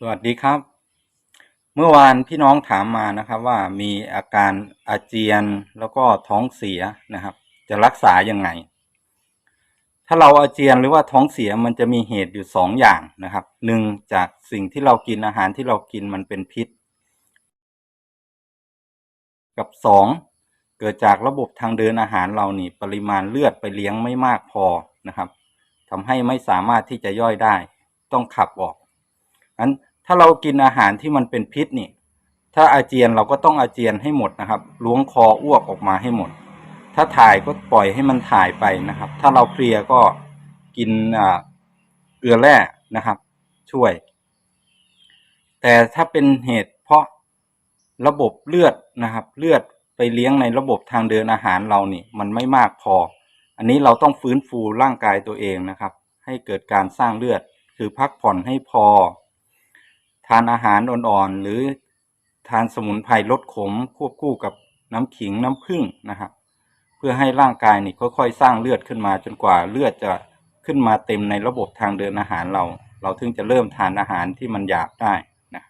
สวัสดีครับ เมื่อวานพี่น้องถามมานะครับว่ามีอาการอาเจียนแล้วก็ท้องเสียนะครับ จะรักษายังไง ถ้าเราอาเจียนหรือว่าท้องเสียมันจะมีเหตุอยู่สองอย่างนะครับหนึ่งจากสิ่งที่เรากินอาหารที่เรากินมันเป็นพิษ กับสองเกิดจากระบบทางเดินอาหารเรานี่ปริมาณเลือดไปเลี้ยงไม่มากพอนะครับทำให้ไม่สามารถที่จะย่อยได้ ต้องขับออกงั้น ถ้าเรากินอาหารที่มันเป็นพิษนี่ ถ้าอาเจียนเราก็ต้องอาเจียนให้หมดนะครับ ล้วงคออ้วกออกมาให้หมด ถ้าถ่ายก็ปล่อยให้มันถ่ายไปนะครับ ถ้าเราเพลียก็กินเกลือแร่นะครับ ช่วย แต่ถ้าเป็นเหตุเพราะระบบเลือดนะครับ เลือดไปเลี้ยงในระบบทางเดินอาหารเรานี่ มันไม่มากพอ อันนี้เราต้องฟื้นฟูร่างกายตัวเองนะครับ ให้เกิดการสร้างเลือด คือพักผ่อนให้พอ ทานอาหารอ่อนๆ หรือทานสมุนไพรลดขม ควบคู่กับน้ำขิงน้ำผึ้งนะครับ เพื่อให้ร่างกายนี่ค่อยๆสร้างเลือดขึ้นมาจนกว่าเลือดจะขึ้นมาเต็มในระบบทางเดินอาหารเรา เราถึงจะเริ่มทานอาหารที่มันหยาบได้นะ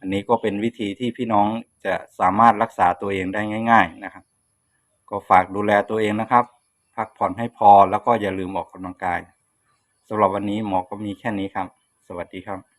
อันนี้ก็เป็นวิธีที่พี่น้องจะสามารถรักษาตัวเองได้ง่าย ๆนะครับ ก็ฝากดูแลตัวเองนะครับ พักผ่อนให้พอแล้วก็อย่าลืมออกกำลังกายสำหรับวันนี้หมอก็มีแค่นี้ครับ สวัสดีครับ